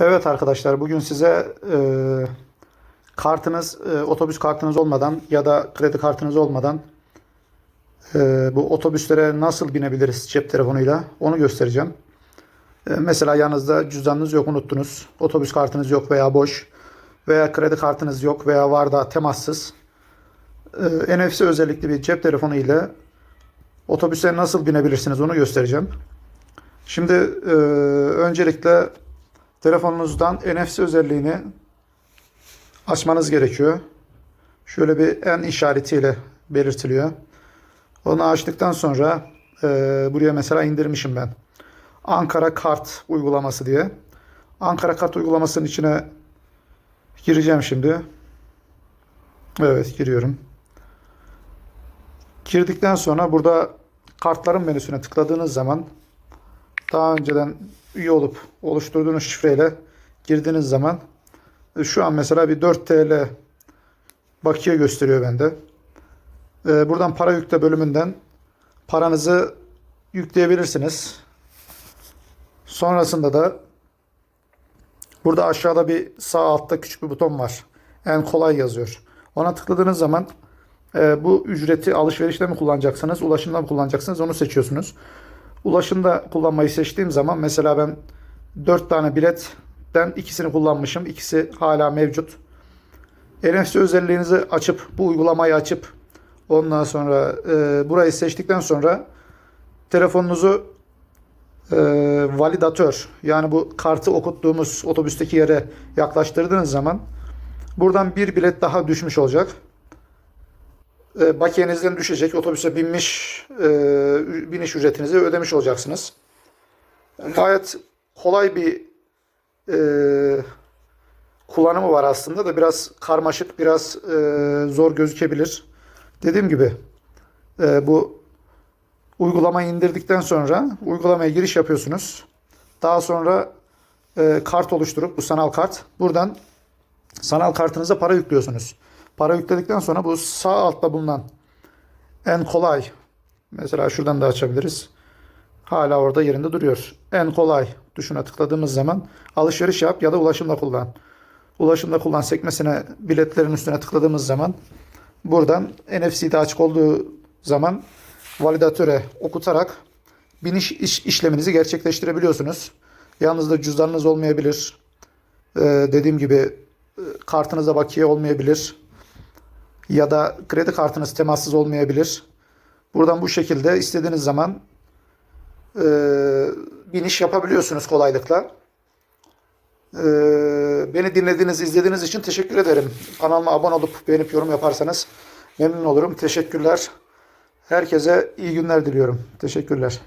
Evet arkadaşlar bugün size e, kartınız e, otobüs kartınız olmadan ya da kredi kartınız olmadan e, bu otobüslere nasıl binebiliriz cep telefonuyla onu göstereceğim. E, mesela yanınızda cüzdanınız yok unuttunuz. Otobüs kartınız yok veya boş veya kredi kartınız yok veya var da temassız. E, NFC özellikli bir cep telefonu ile otobüse nasıl binebilirsiniz onu göstereceğim. Şimdi e, öncelikle telefonunuzdan NFC özelliğini açmanız gerekiyor. Şöyle bir en işaretiyle belirtiliyor. Onu açtıktan sonra e, buraya mesela indirmişim ben. Ankara Kart uygulaması diye. Ankara Kart uygulamasının içine gireceğim şimdi. Evet giriyorum. Girdikten sonra burada kartların menüsüne tıkladığınız zaman daha önceden üye olup oluşturduğunuz şifreyle girdiğiniz zaman e, şu an mesela bir 4 TL bakiye gösteriyor bende. E, Buradan para yükle bölümünden paranızı yükleyebilirsiniz. Sonrasında da burada aşağıda bir sağ altta küçük bir buton var. En kolay yazıyor. Ona tıkladığınız zaman e, bu ücreti alışverişte mi kullanacaksınız, ulaşımda mı kullanacaksınız onu seçiyorsunuz. Ulaşımda kullanmayı seçtiğim zaman mesela ben 4 tane biletten ikisini kullanmışım. İkisi hala mevcut. NFC özelliğinizi açıp bu uygulamayı açıp ondan sonra e, burayı seçtikten sonra telefonunuzu e, validatör yani bu kartı okuttuğumuz otobüsteki yere yaklaştırdığınız zaman buradan bir bilet daha düşmüş olacak. E, bakiyenizden düşecek. Otobüse binmiş e, biniş ücretinizi ödemiş olacaksınız. Gayet kolay bir e, kullanımı var aslında da biraz karmaşık, biraz zor gözükebilir. Dediğim gibi bu uygulamayı indirdikten sonra uygulamaya giriş yapıyorsunuz. Daha sonra kart oluşturup bu sanal kart buradan sanal kartınıza para yüklüyorsunuz. Para yükledikten sonra bu sağ altta bulunan en kolay mesela şuradan da açabiliriz. Hala orada yerinde duruyor. En kolay tuşuna tıkladığımız zaman alışveriş yap ya da ulaşımda kullan. Ulaşımda kullan sekmesine biletlerin üstüne tıkladığımız zaman buradan NFC'de açık olduğu zaman validatöre okutarak biniş iş, işleminizi gerçekleştirebiliyorsunuz. Yalnız da cüzdanınız olmayabilir. Ee, dediğim gibi e, kartınıza bakiye olmayabilir. Ya da kredi kartınız temassız olmayabilir. Buradan bu şekilde istediğiniz zaman e, biniş yapabiliyorsunuz kolaylıkla. E, beni dinlediğiniz, izlediğiniz için teşekkür ederim. Kanalıma abone olup beğenip yorum yaparsanız memnun olurum. Teşekkürler. Herkese iyi günler diliyorum. Teşekkürler.